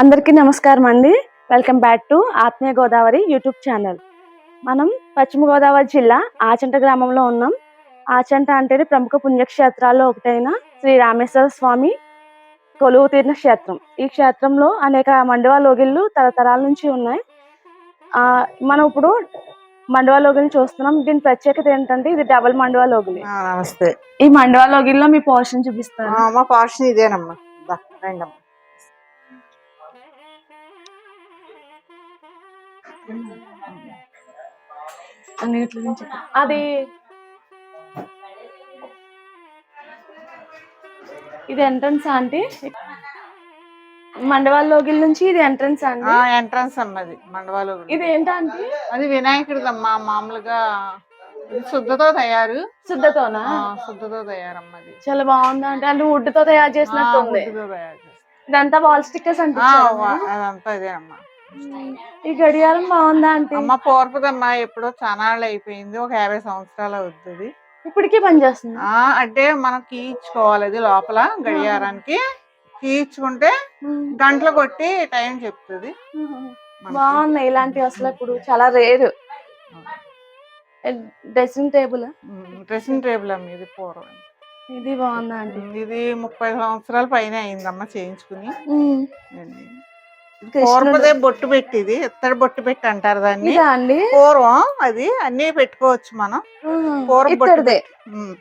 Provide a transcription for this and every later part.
అందరికీ నమస్కారం అండి. వెల్కమ్ బ్యాక్ టు ఆత్మీయ గోదావరి యూట్యూబ్ ఛానల్. మనం పశ్చిమ గోదావరి జిల్లా ఆచంట గ్రామంలో ఉన్నాం. ఆచంట అంటే ప్రముఖ పుణ్యక్షేత్రాల్లో ఒకటైన శ్రీ రామేశ్వర స్వామి కొలువు తీరిన క్షేత్రం. ఈ క్షేత్రంలో అనేక మండువా లోగిళ్ళు తరతరాల నుంచి ఉన్నాయి. ఆ మనం ఇప్పుడు మండువా లోగిని చూస్తున్నాం. దీని ప్రత్యేకత ఏంటంటే ఇది డబుల్ మండువా లోగిలి. నమస్తే. ఈ మండువా లోగిల్లో మీ పోర్షన్ చూపిస్తాను మా పార్షన్ ఇదేనమ్మా. రండమ్మా. అన్నిటి నుంచి అది ఇది ఎంట్రన్స్ ఆంటీ మండవాల లోగిల్ నుంచి ఇది ఎంట్రన్స్ అండి ఎంట్రన్స్ అమ్మది మండవాలో ఇది ఏంటంటే అది వినాయకుడిదమ్మా మామూలుగా శుద్ధతో తయారు. శుద్ధతోనా? శుద్ధతో తయారమ్మది. చాలా బాగుంది అంటే అంటే వుడ్తో తయారు చేసినట్టు ఉంది. ఇదంతా వాల్ స్టిక్కర్స్ అంటే అదంతా ఇదేనమ్మా. ఈ గడియారం బాగుందా అంటే అమ్మ పూర్వదమ్మా ఎప్పుడో చానాళ్ళు అయిపోయింది. ఒక యాభై సంవత్సరాలు అవుతుంది. ఇప్పటికీ పనిచేస్తుంది ఆ అంటే మనం కీ ఇచ్చుకోవాలి అది లోపల గడియారానికి. కీ ఇచ్చుకుంటే గంటలు కొట్టి టైం చెప్తుంది. బాగున్నాయి ఇలాంటివి అసలు ఇప్పుడు. చాలా rare. Dressing table? Dressing table అమ్మ ఇది పూర్వం. ఇది బాగుందా ఆంటీ? ఇది ముప్పై సంవత్సరాల పైన అయిందమ్మా చేయించుకుని. ఉమ్. పూర్వదే బొట్టు పెట్టిది. ఇత్తడి బొట్టు పెట్టి అంటారు దాన్ని. ఇదా అండి? పూర్వం అది అన్ని పెట్టుకోవచ్చు మనం. పూర్వ బొట్టు ఇత్తడిదే. ఉమ్.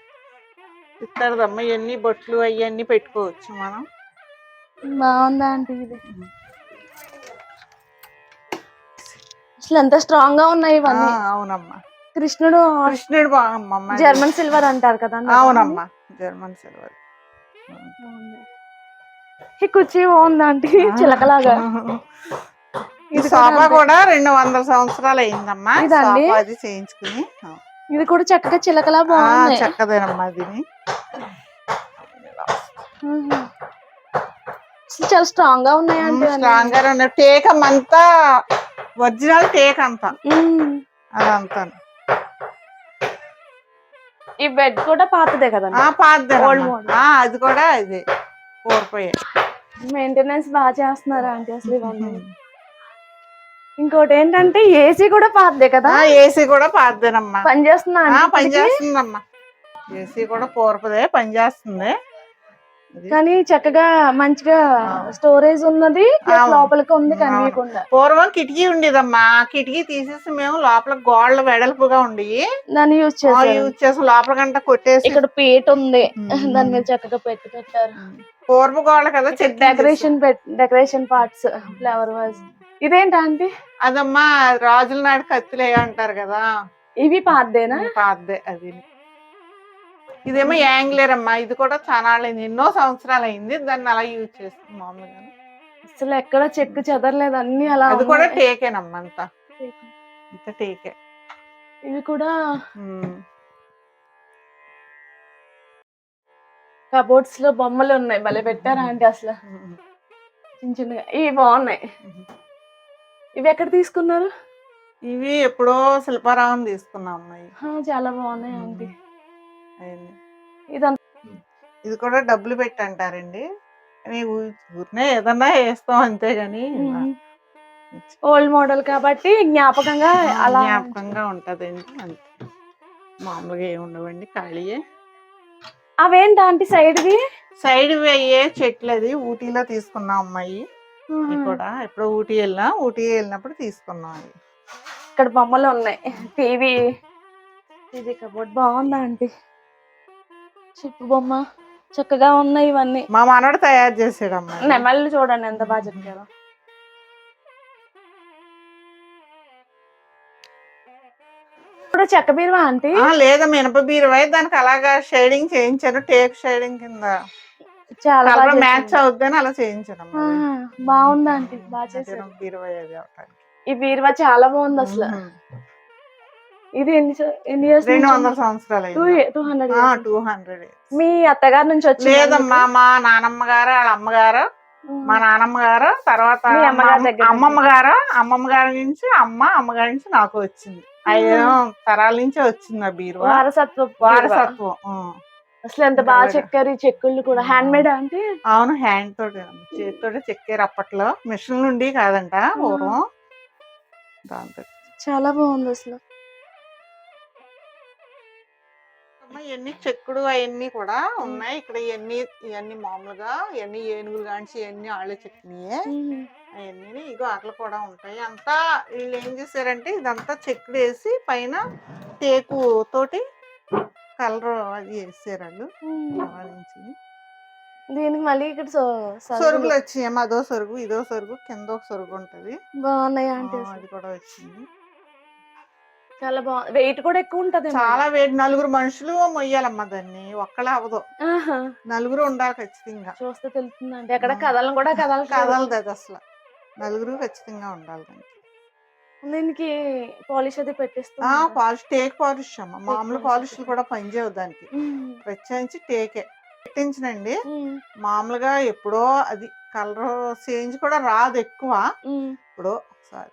ఇత్తడిదమ్మా ఇవన్నీ బొట్లు అవన్నీ పెట్టుకోవచ్చు మనం. బాగుందా ఆంటీ ఇది? అసలు ఎంత స్ట్రాంగ్గా ఉన్నాయి ఆ, ఇవన్నీ. అవునమ్మా. కృష్ణుడు కృష్ణుడు బాగమ్మా జర్మన్ సిల్వర్ అంటారు కదా. అవునమ్మా. German silver. బాగుంది. ఈ కుర్చీ బాగుందా ఆంటీ. చిలకలాగా. ఈ సోఫా కూడా రెండు వందల సంవత్సరాలు అయిందమ్మా. ఇదండి? అది చేయించుకుని. ఇది కూడా చక్కగా చిలకలా బాగుంది. చక్కదేనమ్మా దీని చాలా స్ట్రాంగ్గా ఉన్నాయి అన్నీ. స్ట్రాంగ్గా ఉన్న టేక్ అంతా ఒరిజినల్ టేక్ అంతా. అదంతా. ఈ బెడ్ కూడా పాతదే కదా. ఆ అది కూడా ఇది. పూర్పోయే మెయింటెనెన్స్ బాగా చేస్తున్నారా ఆంటీ అసలు ఇవన్నీ? ఇంకోటి ఏంటంటే ఏసీ కూడా పాతదే కదా? ఏసీ కూడా పాతదేనమ్మా. పని చేస్తుందా ఆ, ఆంటీ పని ఇప్పటికీ? చేస్తుందమ్మా. ఏసీ కూడా పూర్పదే పని చేస్తుంది. కానీ చక్కగా మంచిగా స్టోరేజ్ ఉన్నది. లోపలికి ఉంది. కనిపించకుండా. పూర్వం కిటికీ ఉండేదమ్మా. కిటికీ తీసేసి మేము లోపల గోడలు వెడల్పుగా ఉండి దాన్ని యూజ్ చేశారు. యూజ్ చేసి లోపల గంట కొట్టేసి ఇక్కడ పీట ఉంది. దాని మీద చక్కగా పెట్టి పెట్టారు. పూర్వ గోడలు కదా చెట్టు decoration decoration parts flower vase ఇదేంటి ఆంటీ? అదమ్మా రాజుల నాడు కత్తులే అంటారు కదా. ఇవి పాతదేనా? పాతదే అది ఇదేమో యాంగ్లేర్ అమ్మా. ఇది కూడా చాలా అయింది ఎన్నో సంవత్సరాలు అయింది దాన్ని అలా యూజ్ చేస్తుంది మామూలుగా. అసలు ఎక్కడ చెక్కు చెదరలేదు. అన్ని అలా అది కూడా. టేకేనమ్మా అంతా. టేకే. ఇవి కూడా. కబోర్డ్స్లో బొమ్మలు ఉన్నాయి. భలే పెట్టారా ఆంటీ అసలు? చిన్న చిన్నగా. ఇవి బాగున్నాయి. ఇవి ఎక్కడ తీసుకున్నారు? ఇవి ఎప్పుడో శిల్పారావం తీసుకున్నాం అమ్మాయి. చాలా బాగున్నాయి అవన్నీ. ఇదంతా ఇది కూడా డబ్బులు పెట్టి అంటారండి ఊరినే ఏదన్నా వేస్తాం అంతే గాని ఓల్డ్ మోడల్ కాబట్టి జ్ఞాపకంగా అలా జ్ఞాపకంగా ఉంటదండి అంతే. మామూలుగా ఏమి ఉండవండి ఖాళీయే. అవేంటి ఆంటీ సైడ్ వి సైడ్ అయ్యే చెట్లు అది ఊటీలో తీసుకున్నాం అమ్మాయి. కూడా ఎప్పుడో ఊటీ వెళ్ళినా ఊటీ వెళ్ళినప్పుడు తీసుకున్నాం ఇక్కడ బొమ్మలు ఉన్నాయి. టీవీ టీవీ కబోర్డ్ బాగుందా ఆంటీ? చెప్పు బొమ్మ. చక్కగా ఉన్నాయి ఇవన్నీ. మా మనవడు తయారు చేసాడు అమ్మాయి నెమళ్ళు చూడండి ఎంత బాగా చెప్పారో. ఇప్పుడు చెక్క బీరువా ఆంటీ? ఆ, లేదా మినప బీరువై. దానికి అలాగా షేడింగ్ చేయించాను టేప్ షేడింగ్ కింద. చాలా బాగా కలర్ మ్యాచ్ చేశారు. అవుద్దని అలా ఆ, అమ్మాయి. బాగుంది ఆంటీ. బాగా చేశారు. మినప బీరువై అది అవటానికి. ఈ బీరువా చాలా బాగుంది అసలు. ఉమ్. ఇది ఎన్ని స- ఎన్ని ఇయర్స్ రెండు వందల సంవత్సరాలు టూ హండ్రెడ్ టూ హండ్రెడ్ మీ అత్తగారి నుంచి వచ్చి లేదమ్మా మా నానమ్మ గారు వాళ్ళ అమ్మగారు మా నానమ్మ గారు తర్వాత. అమ్మమ్మ గారు అమ్మమ్మ గారి నుంచి అమ్మ అమ్మగారి నుంచి నాకు వచ్చింది. ఐదు తరాల నుంచి వచ్చింది ఆ బీరువా. వారసత్వ. వారసత్వం. అసలు ఎంత బాగా. చెక్కారు ఈ చెక్కుళ్ళు కూడా. హ్యాండ్ మేడ్ అంటే? అవును హ్యాండ్ తోటి చేతితోటి చెక్కారు అప్పట్లో. మిషన్ నుండి కాదంట పూర్వం. దాంతో. చాలా బాగుంది అసలు. అమ్మ, ఇవన్నీ చెక్కుడు అవన్నీ కూడా ఉన్నాయి. ఇక్కడ ఇవన్నీ ఇవన్నీ మామూలుగా ఇవన్నీ ఏనుగులు కానిసి ఇవన్నీ వాళ్ళే చెక్కినాయే అవన్నీ ఇగో అట్లా కూడా ఉంటాయి. అంతా వీళ్ళు ఏం చేశారంటే ఇదంతా చెక్కుడు వేసి పైన టేకు తోటి కలర్ అది వేసారు వాళ్ళు. దీనికి మళ్ళీ ఇక్కడ సొరుగులు. వచ్చాయి అదో సొరుగు ఇదో సొరుగు కింద ఒక సొరుగు ఉంటది. బాగున్నాయి అంటే అది కూడా వచ్చింది. చాలా బాగుంది వెయిట్ కూడా ఎక్కువ ఉంటది చాలా వేడి నలుగురు మనుషులు మొయ్యాలమ్మా దాన్ని. ఒక్కలే అవదు నలుగురు ఉండాలి ఖచ్చితంగా. చూస్తే తెలుస్తుందండి. ఎక్కడ. కథలను కూడా కథలు కదలదు అది అసలు. నలుగురు ఖచ్చితంగా ఉండాలి దానికి. దీనికి పాలిష్ అది ఆ పెట్టిస్తుంది పాలిష్ టేక్ పాలిష్ అమ్మ. మామూలు. పాలిష్లు కూడా పనిచేయవు దానికి. ప్రత్యేకించి టేకే. పెట్టించనండి. మామూలుగా ఎప్పుడో అది కలర్ చేంజ్ కూడా రాదు ఎక్కువ. ఎప్పుడో ఒకసారి.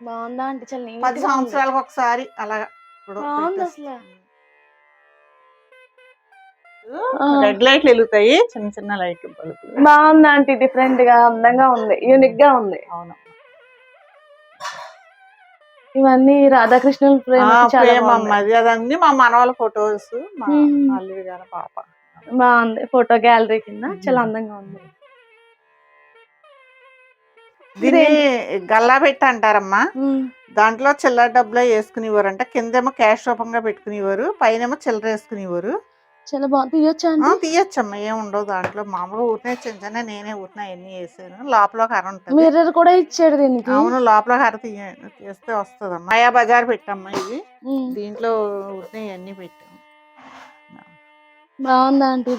బాగుందా అంటే చాలా పది. సంవత్సరాలకు ఒకసారి అలాగా బాగుంది. ఆ. రెడ్ లైట్లు వెలుగుతాయి చిన్న చిన్న లైట్లు బల్బులు బాగుంది ఆంటీ డిఫరెంట్గా అందంగా ఉంది యూనిక్గా ఉంది అవును ఇవన్నీ రాధాకృష్ణుల ప్రేమ చాలా ప్రేమ బాగుంది. అదన్నీ మా మనవాళ్ళ ఫొటోస్ మా మ్మ్. అల్లుడి గారి పాప బాగుంది ఫోటో గ్యాలరీ కింద. చాలా అందంగా ఉంది దీన్ని గల్లా పెట్టి అంటారమ్మా. మ్మ్. దాంట్లో చిల్లర డబ్బులు వేసుకునేవారంట. కిందేమో క్యాష్ రూపంగా పెట్టుకునేవారు. పైనేమో చిల్లర వేసుకునేవారు. చాలా బాగుంది తీయొచ్చా తీయొచ్చమ్మా. దాంట్లో. మామూలుగా ఊరినే చిన్న నేనే ఊరినే అన్ని వేసాను. లోపల కర్ర ఉంటుంది. మిర్రర్ కూడా ఇచ్చాడు దీనికి? అవును లోపల కర్ర తీయ తీస్తే వస్తుందమ్మా. మాయా బజార్ పెట్టమ్మా ఇది. దీంట్లో ఊరినే ఇవన్నీ పెట్టాము బాగుందా ఆంటీ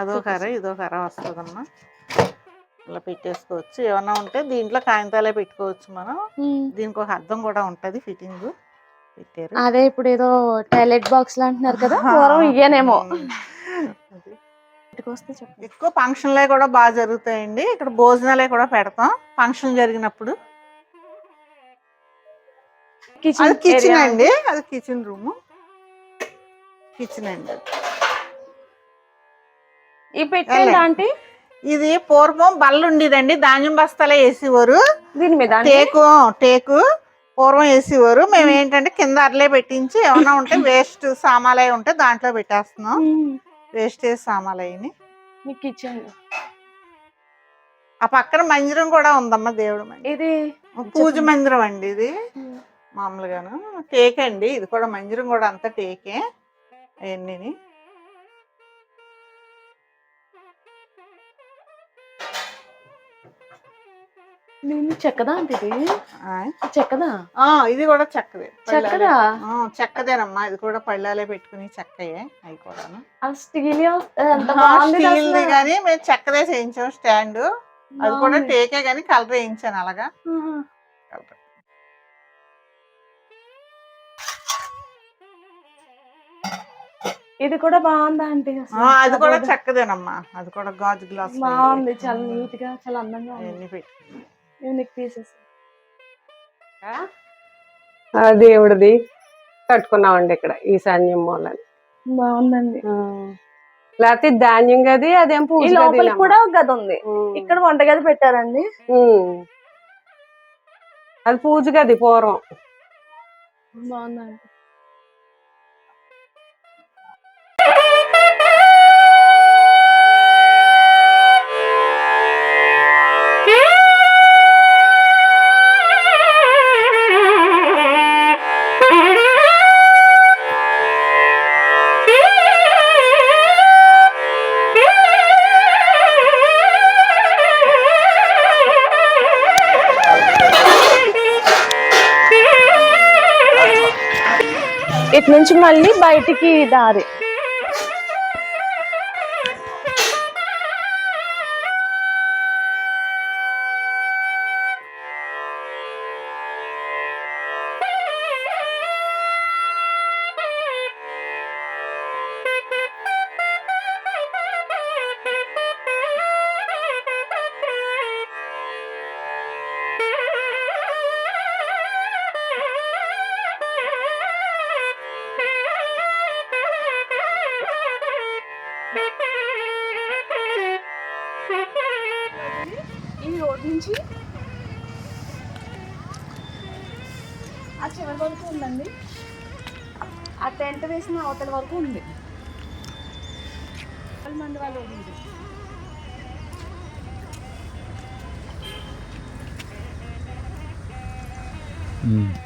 అదో కర్ర ఇదో కర్ర వస్తుందమ్మా. ఇలా పెట్టేసుకోవచ్చు. ఏమన్నా ఉంటే దీంట్లో కాగితాలే పెట్టుకోవచ్చు మనం. దీనికి ఒక అద్దం కూడా ఉంటది ఫిట్టింగ్. పెట్టారు. అదే ఇప్పుడు ఏదో టాయిలెట్ బాక్స్ అంటున్నారు కదా పూర్వం ఇయ్యనేమో. ఎక్కువ ఫంక్షన్లే కూడా బాగా జరుగుతాయండి. ఇక్కడ భోజనాలే కూడా పెడతాం. ఫంక్షన్ జరిగినప్పుడు. Kitchen area. అండి. అది కిచెన్ రూమ్. కిచెన్ అండి అది. ఈ పెట్టేది వెళ్ళండి. ఆంటీ ఇది పూర్వం బల్ల ఉండేదండి. ధాన్యం బస్తాలే వేసేవారు. దీని మీద? టేకు టేకు పూర్వం వేసేవారు. మేము ఏంటంటే కింద అరలే పెట్టించి ఏమైనా ఉంటే వేస్ట్ సామాలయ ఉంటే దాంట్లో పెట్టేస్తున్నాం. మ్మ్. వేస్టేజ్ సామాలయని మీ కిచెన్ ఆ పక్కన మందిరం కూడా ఉందమ్మా దేవుడు ఇది? పూజ మందిరం అండి ఇది. మామూలుగాను. టేక్ అండి. ఇది కూడా మందిరం కూడా అంతా టేకే. అవన్నీ దీన్ని చెక్కదా అంటే ఇది? చెక్కదా? ఇది కూడా చెక్కదే. చెక్కదా? చెక్కదేనమ్మా. ఇది కూడా పళ్ళాలే పెట్టుకుని చెక్కయే అవి కూడాను. స్టీల్ స్టీల్ది. కానీ మేము చెక్కదే చేయించాం స్టాండ్. అది కూడా. టేకే కానీ కలర్ వేయించాను అలాగా. కలర్ ఇది కూడా బాగుందా అంటే అది కూడా చెక్కదేనమ్మా. అది కూడా గాజు గ్లాస్ బాగుంది. చాలా నీట్గా చాలా అందంగా ఉంది. యూనిక్ పీసెస్ ఆ? దేవుడిది కట్టుకున్నామండి ఇక్కడ ఈశాన్యం మూలని. బాగుందండి. లేకపోతే ధాన్యం గది అదేం పూజ గది లోపల. కూడా ఒక గది ఉంది. ఇక్కడ వంటగది పెట్టారండి. ఉమ్. అది పూజ గది పూర్వం. బాగుందండి. ఇటు నుంచి మళ్ళీ బయటికి దారి. టెంట్ వేసిన అవతల వరకు ఉంది. మంది వాళ్ళు ఉంది. ఆత్మీయ